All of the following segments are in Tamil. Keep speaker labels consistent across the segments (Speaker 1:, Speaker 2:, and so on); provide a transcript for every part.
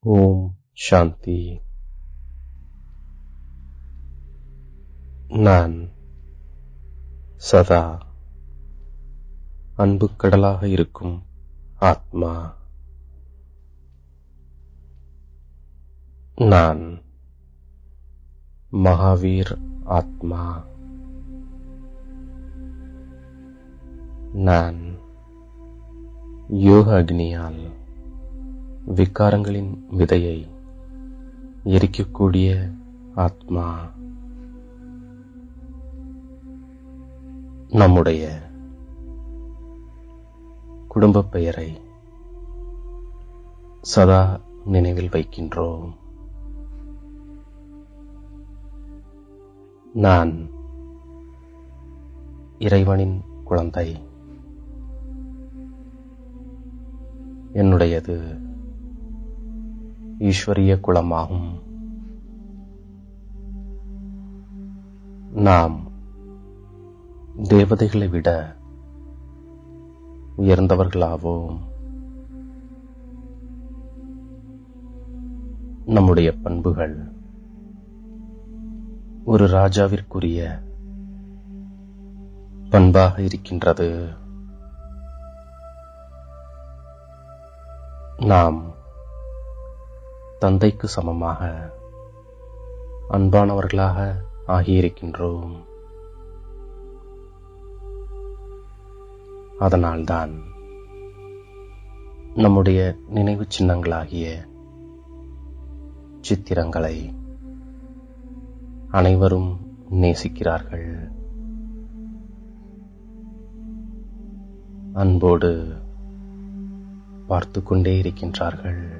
Speaker 1: ஓம் சாந்தி நான் சதா அன்பு கடலாக இருக்கும் ஆத்மா। நான் மகாவீர் ஆத்மா। நான் யோக அக்னியால் விக்காரங்களின் விதையை எரிக்கக்கூடிய ஆத்மா நம்முடைய குடும்பப் பெயரை சதா நினைவில் வைக்கின்றோம். நான் இறைவனின் குழந்தை. என்னுடையது ஈஸ்வரிய குலமாகும். நாம் தேவதைகளை விட உயர்ந்தவர்களாவோம். நம்முடைய பண்புகள் ஒரு ராஜாவிற்குரிய பண்பாக இருக்கின்றது. நாம் தந்தைக்கு சமமாக அன்பானவர்களாக ஆகியிருக்கின்றோம். அதனால்தான் நம்முடைய நினைவு சின்னங்களாகிய சித்திரங்களை அனைவரும் நேசிக்கிறார்கள். அன்போடு பார்த்து கொண்டே இருக்கின்றார்கள்.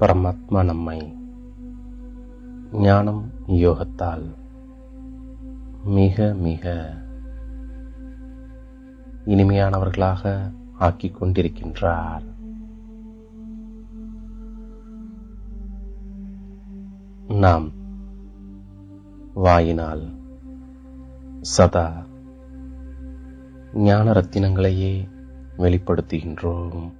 Speaker 1: பரமாத்மா நம்மை ஞானம் யோகத்தால் மிக மிக இனிமையானவர்களாக ஆக்கிக் கொண்டிருக்கின்றார். நாம் வாயினால் சதா ஞான ரத்தினங்களையே வெளிப்படுத்துகின்றோம்.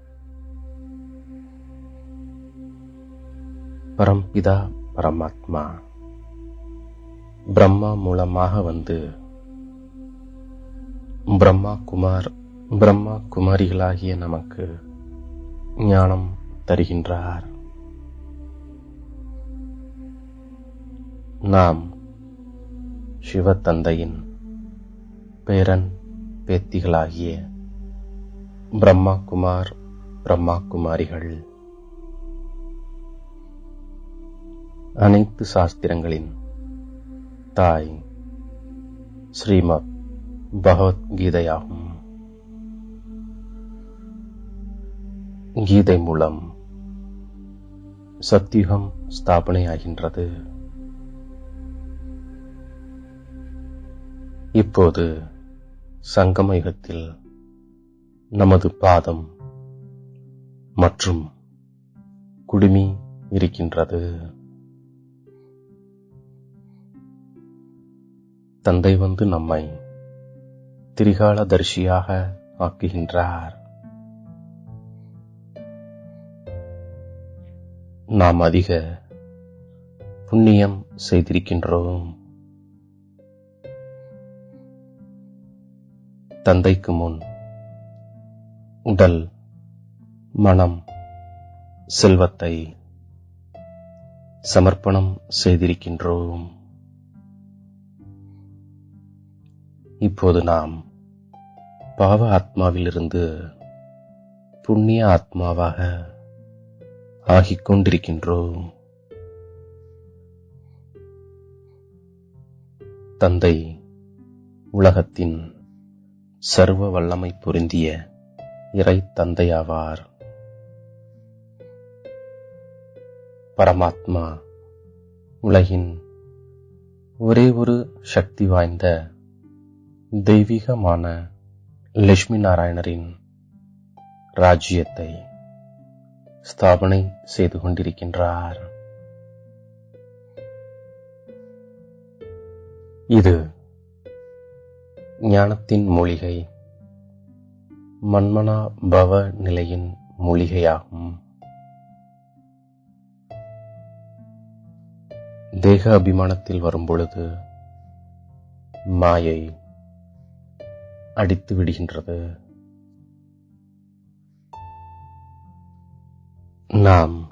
Speaker 1: பரம்பிதா பரமாத்மா. பிரம்மா மூலமாக வந்து பிரம்மா குமார் பிரம்மா குமாரிகளாகிய நமக்கு ஞானம் தருகின்றார். நாம் சிவத்தந்தையின் பேரன் பேத்திகளாகிய பிரம்மா குமார் பிரம்மா குமாரிகள் அனைத்து சாஸ்திரங்களின் தாய் ஸ்ரீமத் பகவத்கீதையாகும். கீதை மூலம் சத்தியுகம் ஸ்தாபனையாகின்றது. இப்போது சங்கம யுகத்தில் நமது பாதம் மற்றும் குடுமி இருக்கின்றது. தந்தை வந்து நம்மை திரிகால தரிசியாக ஆக்குகின்றார். நாம் அதிக புண்ணியம் செய்திருக்கின்றோம். தந்தைக்கு முன் உடல் மனம் செல்வத்தை சமர்ப்பணம் செய்திருக்கின்றோம். இப்போது நாம் பாவ ஆத்மாவிலிருந்து புண்ணிய ஆத்மாவாக ஆகிக் கொண்டிருக்கின்றோம். தந்தை உலகத்தின் சர்வ வல்லமை பொருந்திய இறை தந்தையாவார். பரமாத்மா உலகின் ஒரே ஒரு சக்தி வாய்ந்த தெய்வீகமான லட்சுமி நாராயணரின் ராஜ்யத்தை ஸ்தாபனை செய்து கொண்டிருக்கின்றார். இது ஞானத்தின் மூலிகை மன்மனா பவ நிலையின் மூலிகையாகும். தேக அபிமானத்தில் வரும்பொழுது மாயை அடித்து விடுகின்றது. நாம்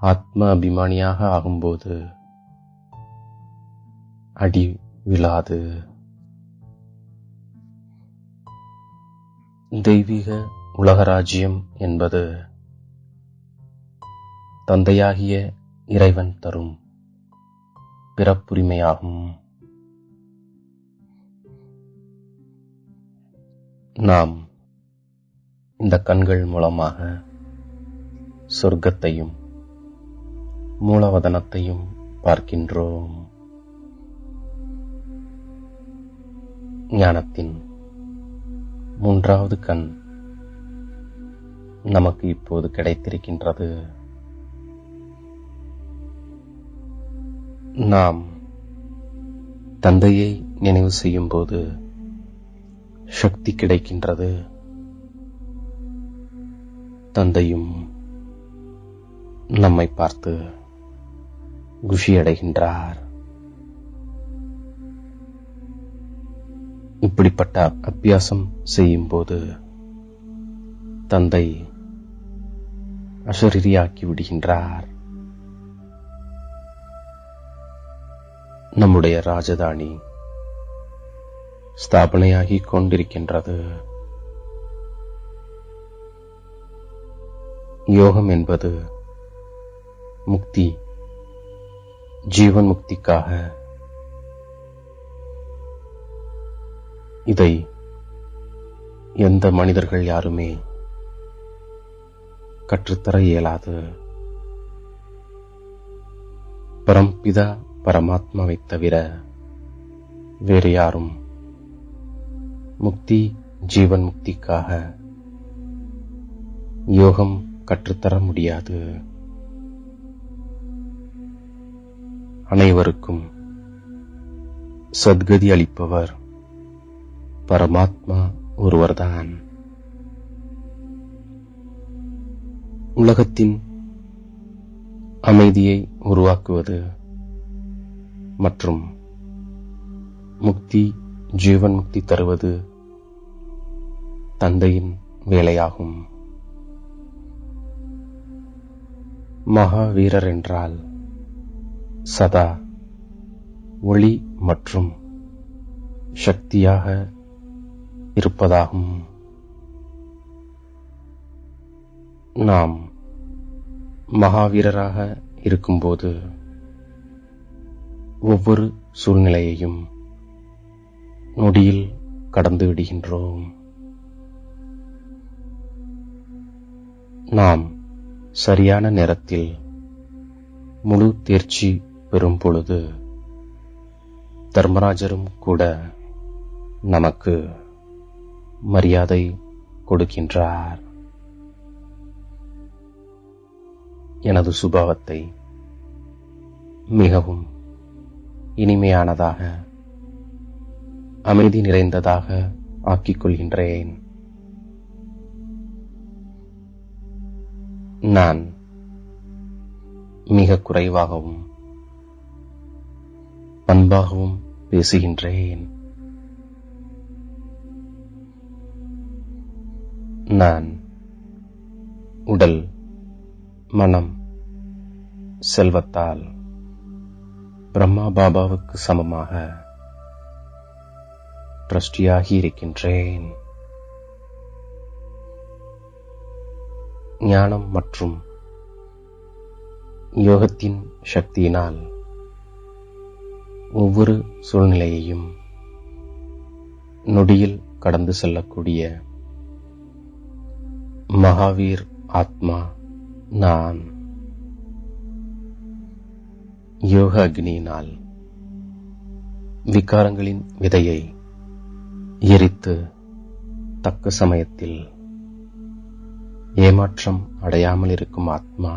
Speaker 1: ஆத்ம அபிமானியாக ஆகும்போது அடி விழாது. தெய்வீக உலகராஜ்யம் என்பது தந்தையாகிய இறைவன் தரும் பிறப்புரிமையாகும். நாம் இந்த கண்கள் மூலமாக சொர்க்கத்தையும் மூலவதனத்தையும் பார்க்கின்றோம். ஞானத்தின் மூன்றாவது கண் நமக்கு இப்போது கிடைத்திருக்கின்றது. நாம் தந்தையை நினைவு செய்யும் போது சக்தி கிடைக்கின்றது. தந்தையும் நம்மை பார்த்து குஷியடைகின்றார். இப்படிப்பட்ட அபியாசம் செய்யும்போது தந்தை அசரீரியாக்கி விடுகின்றார். நம்முடைய ராஜதானி ஸ்தாபனையாகி கொண்டிருக்கின்றது யோகம் என்பது முக்தி ஜீவன் முக்திக்காக இதை எந்த மனிதர்கள் யாருமே கற்றுத்தர இயலாது. பரம்பிதா பரமாத்மாவை தவிர வேறு யாரும் முக்தி ஜீவன் முக்திக்காக. யோகம் கற்றுத்தர முடியாது. அனைவருக்கும் சத்கதி அளிப்பவர் பரமாத்மா ஒருவர்தான். உலகத்தின் அமைதியை உருவாக்குவது மற்றும் முக்தி ஜீவன் முக்தி தருவது தந்தையின் வேலையாகும். மகாவீரர் என்றால் சதா ஒளி மற்றும் சக்தியாக இருப்பதாகும். நாம் மகாவீரராக இருக்கும்போது ஒவ்வொரு சூழ்நிலையையும் நொடியில் கடந்து விடுகின்றோம். நாம் சரியான நேரத்தில் முழு தேர்ச்சி பெறும் பொழுது தர்மராஜரும் கூட நமக்கு மரியாதை கொடுக்கின்றார். எனது சுபாவத்தை மிகவும் இனிமையானதாக அமைதி நிறைந்ததாக ஆக்கிக் கொள்கின்றேன். நான் மிக குறைவாகவும் பண்பாகவும் பேசுகின்றேன். நான் உடல் மனம் செல்வத்தால் பிரம்மா பாபாவுக்கு சமமாக ட்ரஸ்டியாகி இருக்கின்றேன். ஞானம் மற்றும் யோகத்தின் சக்தியினால் ஒவ்வொரு சூழ்நிலையையும் நொடியில் கடந்து செல்லக்கூடிய மகாவீர் ஆத்மா நான். யோக அக்னியினால் விகாரங்களின் விதையை எரித்து தக்க சமயத்தில் ஏமாற்றம் அடையாமல் இருக்கும் ஆத்மா